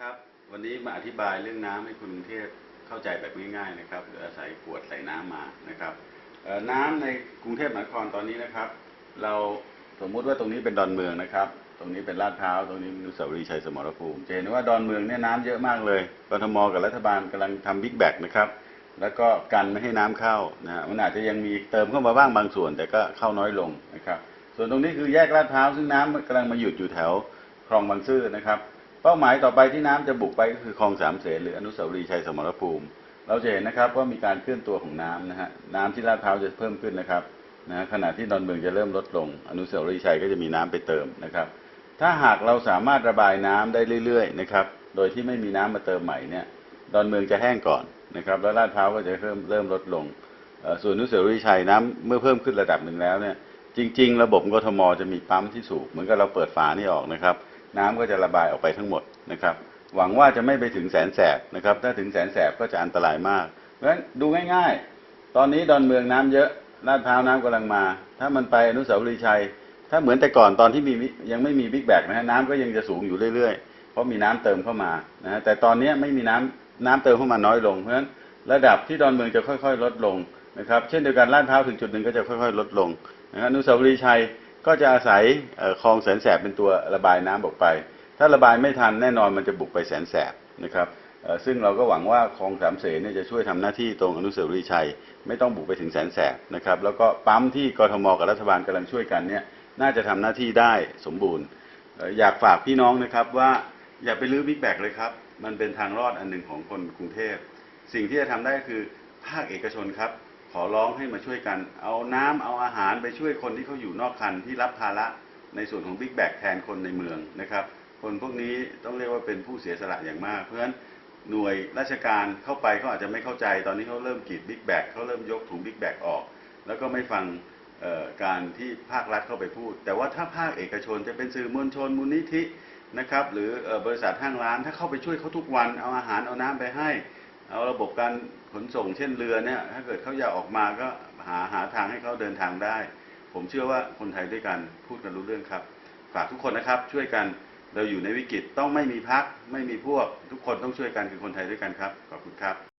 ครับ วันนี้มาอธิบายเรื่องน้ำให้คุณกรุงเทพเข้าใจแบบง่ายๆนะครับโดยอาศัยขวดใส่น้ำมานะครับน้ำในกรุงเทพมหานครตอนนี้นะครับ เราสมมุติว่าตรงนี้เป็นดอนเมืองนะครับ ตรงนี้เป็นลาดพร้าวตรงนี้นุสาวรีย์ชัยสมรภูมิจะเห็นว่าดอนเมืองเนี่ยน้ำเยอะมากเลยกทมกับรัฐบาลกำลังทำบิ๊กแบกนะครับแล้วก็กันไม่ให้น้ำเข้านะฮะมันอาจจะยังมีเติมเข้ามาบ้างบางส่วน แต่ก็เข้าน้อยลงนะครับ ส่วนตรงนี้คือแยกลาดพร้าวซึ่งน้ำกำลังมาหยุดอยู่แถวคลองบางซื่อนะครับ เป้าหมายต่อไปที่น้ำจะบุกไปก็คือคลองสามเสนหรืออนุสาวรีย์ชัยสมรภูมิ เราจะเห็นนะครับว่ามีการเคลื่อนตัวของน้ำนะฮะน้ำที่ลาดพร้าวจะเพิ่มขึ้นนะครับนะขณะที่ดอนเมืองจะเริ่มลดลง อนุสาวรีย์ชัยก็จะมีน้ำไปเติมนะครับ ถ้าหากเราสามารถระบายน้ำได้เรื่อยๆนะครับโดยที่ไม่มีน้ำมาเติมใหม่เนี่ยดอนเมืองจะแห้งก่อนนะครับแล้วลาดพร้าวก็จะเริ่มเริ่มลดลงส่วนอนุสาวรีย์ชัยน้ำเมื่อเพิ่มขึ้นระดับหนึ่งแล้วเนี่ยจริง ๆ ระบบกทมจะมีปั๊มที่สูบเหมือนกับเราเปิดฝานี่ออกนะครับ น้ำก็จะระบายออกไปทั้งหมดนะครับ หวังว่าจะไม่ไปถึงแสนแสบนะครับ ถ้าถึงแสนแสบก็จะอันตรายมาก เพราะฉะนั้นดูง่าย ๆ ตอนนี้ดอนเมืองน้ำเยอะลาดพร้าวน้ำกำลังมา ถ้ามันไปอนุสาวรีย์ชัย ถ้าเหมือนแต่ก่อนตอนที่มียังไม่มีบิ๊กแบกนะฮะน้ำก็ยังจะสูงอยู่เรื่อยๆ เพราะมีน้ำเติมเข้ามานะฮะแต่ตอนนี้ไม่มีน้ำน้ำเติมเข้ามาน้อยลง เพราะฉะนั้นระดับที่ดอนเมืองจะค่อย ๆ ลดลงนะครับ เช่นเดียวกันลาดพร้าวถึงจุดหนึ่งก็จะค่อย ๆ ลดลงนะฮะอนุสาวรีย์ชัย ก็จะอาศัยคลองแสนแสบเป็นตัวระบายน้ำออกไป ถ้าระบายไม่ทันแน่นอนมันจะบุกไปแสนแสบนะครับซึ่งเราก็หวังว่าคลองสามเสนเนี่ยจะช่วยทำหน้าที่ตรงอนุสาวรีย์ชัย ไม่ต้องบุกไปถึงแสนแสบนะครับแล้วก็ปั๊มที่กทมกับรัฐบาลกำลังช่วยกันเนี่ยน่าจะทำหน้าที่ได้สมบูรณ์ อยากฝากพี่น้องนะครับว่าอย่าไปลื้อบิ๊กแบกเลยครับ มันเป็นทางรอดอันหนึ่งของคนกรุงเทพ สิ่งที่จะทำได้คือภาคเอกชนครับ ขอร้องให้มาช่วยกัน เอาน้ำเอาอาหารไปช่วยคนที่เขาอยู่นอกคันที่รับภาระในส่วนของบิ๊กแบกแทนคนในเมืองนะครับ คนพวกนี้ต้องเรียกว่าเป็นผู้เสียสละอย่างมาก เพราะฉะนั้นหน่วยราชการเข้าไปเขาอาจจะไม่เข้าใจ ตอนนี้เขาเริ่มกรีดบิ๊กแบกเขาเริ่มยกถุงบิ๊กแบกออก แล้วก็ไม่ฟังการที่ภาครัฐเข้าไปพูด แต่ว่าถ้าภาคเอกชนจะเป็นสื่อมวลชนมูลนิธินะครับหรือออบริษัทห้างร้านถ้าเข้าไปช่วยเขาทุกวันเอาอาหารเอาน้ำไปให้ เอาระบบการขนส่งเช่นเรือเนี่ยถ้าเกิดเขาอยากออกมาก็หาหาทางให้เขาเดินทางได้ ผมเชื่อว่าคนไทยด้วยกันพูดกันรู้เรื่องครับ ฝากทุกคนนะครับช่วยกันเราอยู่ในวิกฤตต้องไม่มีพักไม่มีพวก ทุกคนต้องช่วยกันคือคนไทยด้วยกันครับขอบคุณครับ